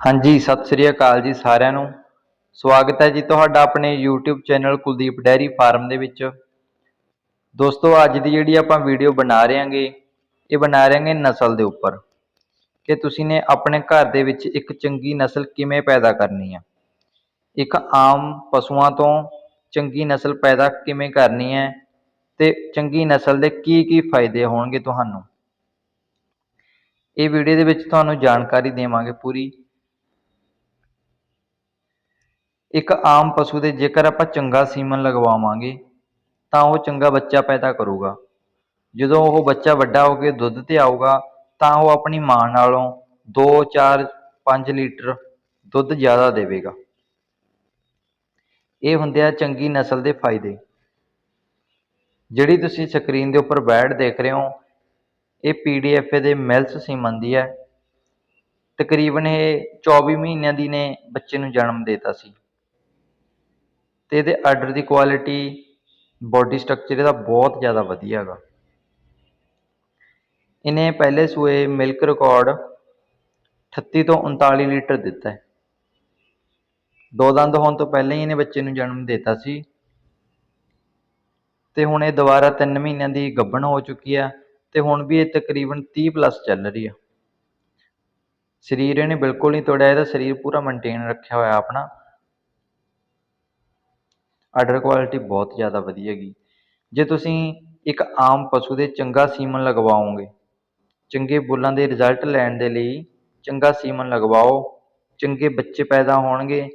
ਹਾਂਜੀ, ਸਤਿ ਸ੍ਰੀ ਅਕਾਲ ਜੀ ਸਾਰਿਆਂ ਨੂੰ। ਸਵਾਗਤ ਹੈ ਜੀ ਤੁਹਾਡਾ ਆਪਣੇ YouTube channel Kuldeep dairy farm ਦੇ ਵਿੱਚ। ਦੋਸਤੋ, ਅੱਜ ਦੀ ਜਿਹੜੀ ਆਪਾਂ ਵੀਡੀਓ ਬਣਾ ਰਹੇ ਹਾਂਗੇ ਇਹ ਬਣਾ ਰਹੇ ਹਾਂਗੇ ਨਸਲ ਦੇ ਉੱਪਰ। ਕਿ ਤੁਸੀਂ ਨੇ ਆਪਣੇ ਘਰ ਦੇ ਵਿੱਚ ਇੱਕ ਚੰਗੀ ਨਸਲ ਕਿਵੇਂ ਪੈਦਾ ਕਰਨੀ ਆ? ਇੱਕ ਆਮ ਪਸ਼ੂਆਂ ਤੋਂ ਚੰਗੀ ਨਸਲ ਪੈਦਾ ਕਿਵੇਂ ਕਰਨੀ ਹੈ? ਤੇ ਚੰਗੀ ਨਸਲ ਦੇ ਕੀ ਕੀ ਫਾਇਦੇ ਹੋਣਗੇ ਤੁਹਾਨੂੰ? ਇਹ ਵੀਡੀਓ ਦੇ ਵਿੱਚ ਤੁਹਾਨੂੰ ਜਾਣਕਾਰੀ ਦੇਵਾਂਗੇ ਪੂਰੀ। ਇੱਕ ਆਮ ਪਸ਼ੂ ਦੇ ਜੇਕਰ ਆਪਾਂ ਚੰਗਾ ਸੀਮਨ ਲਗਵਾਵਾਂਗੇ, ਤਾਂ ਉਹ ਚੰਗਾ ਬੱਚਾ ਪੈਦਾ ਕਰੂਗਾ। ਜਦੋਂ ਉਹ ਬੱਚਾ ਵੱਡਾ ਹੋ ਕੇ ਦੁੱਧ ਤੇ ਆਊਗਾ, ਤਾਂ ਉਹ ਆਪਣੀ ਮਾਂ ਨਾਲੋਂ 2 4 5 ਲੀਟਰ ਦੁੱਧ ਜ਼ਿਆਦਾ ਦੇਵੇਗਾ। ਇਹ ਹੁੰਦੇ ਆ ਚੰਗੀ ਨਸਲ ਦੇ ਫਾਇਦੇ। ਜਿਹੜੀ ਤੁਸੀਂ ਸਕਰੀਨ ਦੇ ਉੱਪਰ ਬੈਡ ਦੇਖ ਰਹੇ ਹੋ, ਇਹ ਪੀਡੀਐਫ ਦੇ ਮਿਲਸ ਸੀਮਨ ਦੀ ਹੈ। ਤਕਰੀਬਨ ਇਹ 24 ਮਹੀਨਿਆਂ ਦੀ ਨੇ ਬੱਚੇ ਨੂੰ ਜਨਮ ਦੇਤਾ ਸੀ। ਤੇ ਇਹਦੇ ਆਰਡਰ ਦੀ ਕੁਆਲਿਟੀ ਬੋਡੀ ਸਟਰਕਚਰ ਇਹਦਾ ਬਹੁਤ ਜ਼ਿਆਦਾ ਵਧੀਆ ਹੈਗਾ। ਇਹਨੇ ਪਹਿਲੇ ਸੂਏ ਮਿਲਕ ਰਿਕਾਰਡ 38 ਤੋਂ 39 ਲੀਟਰ ਦਿੱਤਾ ਹੈ। ਦੋ ਦੰਦ ਹੋਣ ਤੋਂ ਪਹਿਲਾਂ ਹੀ ਇਹਨੇ ਬੱਚੇ ਨੂੰ ਜਨਮ ਦਿੱਤਾ ਸੀ। ਤੇ ਹੁਣ ਇਹ ਦੁਬਾਰਾ 3 ਮਹੀਨਿਆਂ ਦੀ ਗੱਭਣ ਹੋ ਚੁੱਕੀ ਆ ਤੇ ਹੁਣ ਵੀ ਇਹ ਤਕਰੀਬਨ 30 ਪਲੱਸ ਚੱਲ ਰਹੀ ਆ ਸਰੀਰ ਇਹਨੇ ਬਿਲਕੁਲ ਨਹੀਂ ਤੋੜਿਆ, ਇਹਦਾ ਸਰੀਰ ਪੂਰਾ ਮੇਨਟੇਨ ਰੱਖਿਆ ਹੋਇਆ ਆਪਣਾ। ਆਰਡਰ ਕੁਆਲਿਟੀ ਬਹੁਤ ਜ਼ਿਆਦਾ ਵਧੀਆ ਹੈਗੀ। ਜੇ ਤੁਸੀਂ ਇੱਕ ਆਮ ਪਸ਼ੂ ਦੇ ਚੰਗਾ ਸੀਮਨ ਲਗਵਾਓਗੇ, ਚੰਗੇ ਬੁੱਲਾਂ ਦੇ ਰਿਜ਼ਲਟ ਲੈਣ ਦੇ ਲਈ ਚੰਗਾ ਸੀਮਨ ਲਗਵਾਓ, ਚੰਗੇ ਬੱਚੇ ਪੈਦਾ ਹੋਣਗੇ,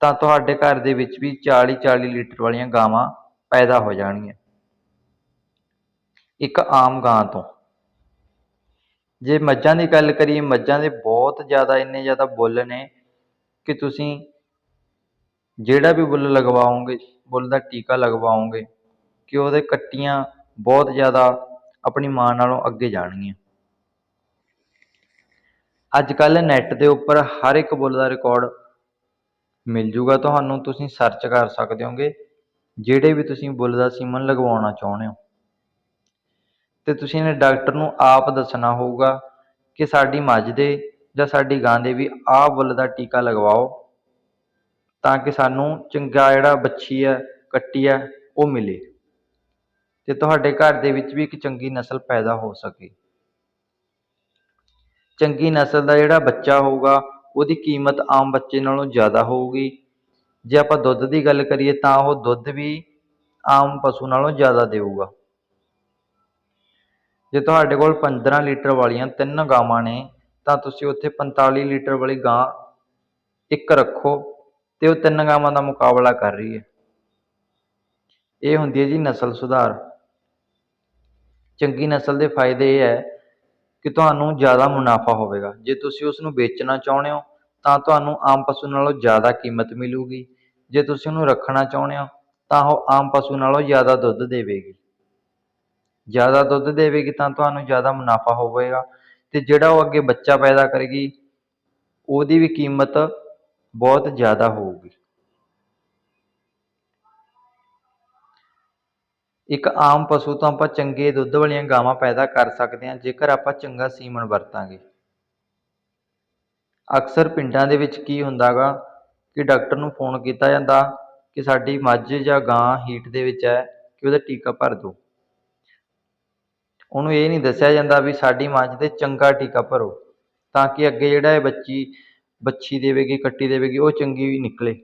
ਤਾਂ ਤੁਹਾਡੇ ਘਰ ਦੇ ਵਿੱਚ ਵੀ 40 40 ਲੀਟਰ ਵਾਲੀਆਂ ਗਾਵਾਂ ਪੈਦਾ ਹੋ ਜਾਣਗੀਆਂ। ਇੱਕ ਆਮ ਗਾਂ ਤੋਂ। ਜੇ ਮੱਝਾਂ ਦੀ ਗੱਲ ਕਰੀਏ, ਮੱਝਾਂ ਦੇ ਬਹੁਤ ਜ਼ਿਆਦਾ, ਇੰਨੇ ਜ਼ਿਆਦਾ ਬੁੱਲ ਨੇ ਕਿ ਤੁਸੀਂ ਜਿਹੜਾ ਵੀ ਬੁੱਲ ਲਗਵਾਓਗੇ, ਬੁੱਲ ਦਾ ਟੀਕਾ ਲਗਵਾਓਗੇ, ਕਿ ਉਹਦੇ ਕੱਟੀਆਂ ਬਹੁਤ ਜ਼ਿਆਦਾ ਆਪਣੀ ਮਾਂ ਨਾਲੋਂ ਅੱਗੇ ਜਾਣਗੀਆਂ। ਅੱਜ ਕੱਲ ਨੈੱਟ ਦੇ ਉੱਪਰ ਹਰ ਇੱਕ ਬੁੱਲ ਦਾ ਰਿਕਾਰਡ ਮਿਲ ਜੂਗਾ ਤੁਹਾਨੂੰ, ਤੁਸੀਂ ਸਰਚ ਕਰ ਸਕਦੇ ਹੋਗੇ, ਜਿਹੜੇ ਵੀ ਤੁਸੀਂ ਬੁੱਲ ਦਾ ਸੀਮਨ ਲਗਵਾਉਣਾ ਚਾਹੁੰਦੇ ਹੋ। ਤੇ ਤੁਸੀਂ ਨੇ ਡਾਕਟਰ ਨੂੰ ਆਪ ਦੱਸਣਾ ਹੋਊਗਾ ਕਿ ਸਾਡੀ ਮੱਝ ਦੇ ਜਾਂ ਸਾਡੀ ਗਾਂ ਦੇ ਵੀ ਆਹ ਬੁੱਲ ਦਾ ਟੀਕਾ ਲਗਵਾਓ। ਤਾਂ ਕਿ ਸਾਨੂੰ ਚੰਗਾ ਜਿਹੜਾ ਬੱਚੀ ਹੈ, ਕੱਟੀ ਹੈ, ਉਹ ਮਿਲੇ ਤੇ ਤੁਹਾਡੇ ਘਰ ਦੇ ਵਿੱਚ ਵੀ ਇੱਕ ਚੰਗੀ ਨਸਲ ਪੈਦਾ ਹੋ ਸਕੇ। ਚੰਗੀ ਨਸਲ ਦਾ ਜਿਹੜਾ ਬੱਚਾ ਹੋਊਗਾ, ਉਹਦੀ ਕੀਮਤ ਆਮ ਬੱਚੇ ਨਾਲੋਂ ਜ਼ਿਆਦਾ ਹੋਊਗੀ। ਜੇ ਆਪਾਂ ਦੁੱਧ ਦੀ ਗੱਲ ਕਰੀਏ ਤਾਂ ਉਹ ਦੁੱਧ ਵੀ ਆਮ ਪਸ਼ੂ ਨਾਲੋਂ ਜ਼ਿਆਦਾ ਦੇਊਗਾ। ਜੇ ਤੁਹਾਡੇ ਕੋਲ 15 ਲੀਟਰ ਵਾਲੀਆਂ ਤਿੰਨ ਗਾਵਾਂ ਨੇ, ਤਾਂ ਤੁਸੀਂ ਉੱਥੇ 45 ਲੀਟਰ ਵਾਲੀ ਗਾਂ ਇੱਕ ਰੱਖੋ। ਤੇ ਉਹ ਤਿੰਨ ਗਾਵਾਂ ਦਾ ਮੁਕਾਬਲਾ ਕਰ ਰਹੀ ਹੈ। ਇਹ ਹੁੰਦੀ ਹੈ ਜੀ ਨਸਲ ਸੁਧਾਰ। ਚੰਗੀ ਨਸਲ ਦੇ ਫਾਇਦੇ ਇਹ ਹੈ ਕਿ ਤੁਹਾਨੂੰ ਜ਼ਿਆਦਾ ਮੁਨਾਫਾ ਹੋਵੇਗਾ। ਜੇ ਤੁਸੀਂ ਉਸ ਨੂੰ ਵੇਚਣਾ ਚਾਹੁੰਦੇ ਹੋ, ਤਾਂ ਤੁਹਾਨੂੰ ਆਮ ਪਸ਼ੂ ਨਾਲੋਂ ਜ਼ਿਆਦਾ ਕੀਮਤ ਮਿਲੂਗੀ। ਜੇ ਤੁਸੀਂ ਉਹਨੂੰ ਰੱਖਣਾ ਚਾਹੁੰਦੇ ਹੋ, ਤਾਂ ਉਹ ਆਮ ਪਸ਼ੂ ਨਾਲੋਂ ਜ਼ਿਆਦਾ ਦੁੱਧ ਦੇਵੇਗੀ। ਜ਼ਿਆਦਾ ਦੁੱਧ ਦੇਵੇਗੀ ਤਾਂ ਤੁਹਾਨੂੰ ਜ਼ਿਆਦਾ ਮੁਨਾਫਾ ਹੋਵੇਗਾ। ਤੇ ਜਿਹੜਾ ਉਹ ਅੱਗੇ ਬੱਚਾ ਪੈਦਾ ਕਰੇਗੀ, ਉਹਦੀ ਵੀ ਕੀਮਤ ਬਹੁਤ ਜ਼ਿਆਦਾ ਹੋਊਗੀ। ਇੱਕ ਆਮ ਪਸ਼ੂ ਤੋਂ ਆਪਾਂ ਚੰਗੇ ਦੁੱਧ ਵਾਲੀਆਂ ਗਾਵਾਂ ਪੈਦਾ ਕਰ ਸਕਦੇ ਹਾਂ, ਜੇਕਰ ਆਪਾਂ ਚੰਗਾ ਸੀਮਨ ਵਰਤਾਂਗੇ। ਅਕਸਰ ਪਿੰਡਾਂ ਦੇ ਵਿੱਚ ਕੀ ਹੁੰਦਾਗਾ ਕਿ ਡਾਕਟਰ ਨੂੰ ਫੋਨ ਕੀਤਾ ਜਾਂਦਾ ਕਿ ਸਾਡੀ ਮੱਝ ਜਾਂ ਗਾਂ ਹੀਟ ਦੇ ਵਿੱਚ ਹੈ, ਕਿ ਉਹਦਾ ਟੀਕਾ ਭਰ ਦਿਓ। ਉਹਨੂੰ ਇਹ ਨਹੀਂ ਦੱਸਿਆ ਜਾਂਦਾ ਵੀ ਸਾਡੀ ਮੱਝ ਤੇ ਚੰਗਾ ਟੀਕਾ ਭਰੋ, ਤਾਂ ਕਿ ਅੱਗੇ ਜਿਹੜਾ ਇਹ ਬੱਚੀ ਬੱਚੀ ਦੇਵੇਗੀ, ਕੱਟੀ ਦੇਵੇਗੀ, ਉਹ ਚੰਗੀ ਵੀ ਨਿਕਲੇ।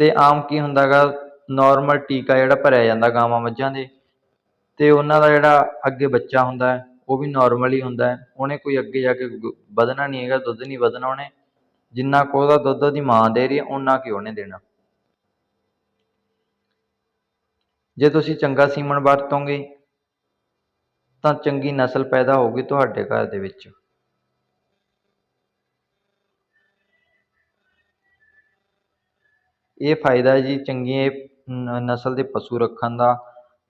ਤੇ ਆਮ ਕੀ ਹੁੰਦਾਗਾ ਨਾਰਮਲ ਟੀਕਾ ਜਿਹੜਾ ਭਰਿਆ ਜਾਂਦਾ ਗਾਵਾਂ ਮੱਝਾਂ ਦੇ, ਤੇ ਉਹਨਾਂ ਦਾ ਜਿਹੜਾ ਅੱਗੇ ਬੱਚਾ ਹੁੰਦਾ ਉਹ ਵੀ ਨਾਰਮਲ ਹੀ ਹੁੰਦਾ ਉਹਨੇ ਕੋਈ ਅੱਗੇ ਜਾ ਕੇ ਵਧਣਾ ਨਹੀਂ ਹੈਗਾ, ਦੁੱਧ ਨਹੀਂ ਵਧਣਾ ਉਹਨੇ। ਜਿੰਨਾ ਕੁ ਉਹਦਾ ਦੁੱਧ ਉਹਦੀ ਮਾਂ ਦੇ ਰਹੀ ਹੈ, ਓਨਾ ਕਿ ਉਹਨੇ ਦੇਣਾ। ਜੇ ਤੁਸੀਂ ਚੰਗਾ ਸੀਮਨ ਵਰਤੋਗੇ, ਤਾਂ ਚੰਗੀ ਨਸਲ ਪੈਦਾ ਹੋਊਗੀ ਤੁਹਾਡੇ ਘਰ ਦੇ ਵਿੱਚ। ਇਹ ਫਾਇਦਾ ਜੀ ਚੰਗੀ ਨਸਲ ਦੇ ਪਸ਼ੂ ਰੱਖਣ ਦਾ।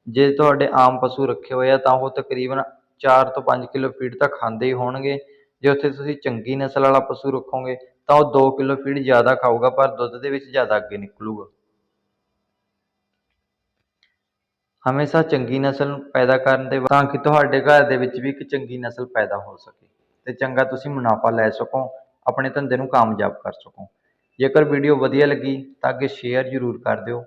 ਜੇ ਤੁਹਾਡੇ ਆਮ ਪਸ਼ੂ ਰੱਖੇ ਹੋਏ ਆ ਤਾਂ ਉਹ ਤਕਰੀਬਨ 4 ਤੋਂ 5 ਕਿਲੋ ਫੀਡ ਤਾਂ ਖਾਂਦੇ ਹੀ ਹੋਣਗੇ। ਜੇ ਉੱਥੇ ਤੁਸੀਂ ਚੰਗੀ ਨਸਲ ਵਾਲਾ ਪਸ਼ੂ ਰੱਖੋਗੇ ਤਾਂ ਉਹ 2 ਕਿਲੋ ਫੀਡ ਜ਼ਿਆਦਾ ਖਾਊਗਾ, ਪਰ ਦੁੱਧ ਦੇ ਵਿੱਚ ਜ਼ਿਆਦਾ ਅੱਗੇ ਨਿਕਲੂਗਾ। ਹਮੇਸ਼ਾ ਚੰਗੀ ਨਸਲ ਪੈਦਾ ਕਰਨ ਦੇ ਤਾਂ ਕਿ ਤੁਹਾਡੇ ਘਰ ਦੇ ਵਿੱਚ ਵੀ ਇੱਕ ਚੰਗੀ ਨਸਲ ਪੈਦਾ ਹੋ ਸਕੇ ਤੇ ਚੰਗਾ ਤੁਸੀਂ ਮੁਨਾਫਾ ਲੈ ਸਕੋ, ਆਪਣੇ ਧੰਦੇ ਨੂੰ ਕਾਮਯਾਬ ਕਰ ਸਕੋ। ਜੇਕਰ ਵੀਡੀਓ ਵਧੀਆ ਲੱਗੀ ਤਾਂ ਅੱਗੇ ਸ਼ੇਅਰ ਜ਼ਰੂਰ ਕਰ ਦਿਓ।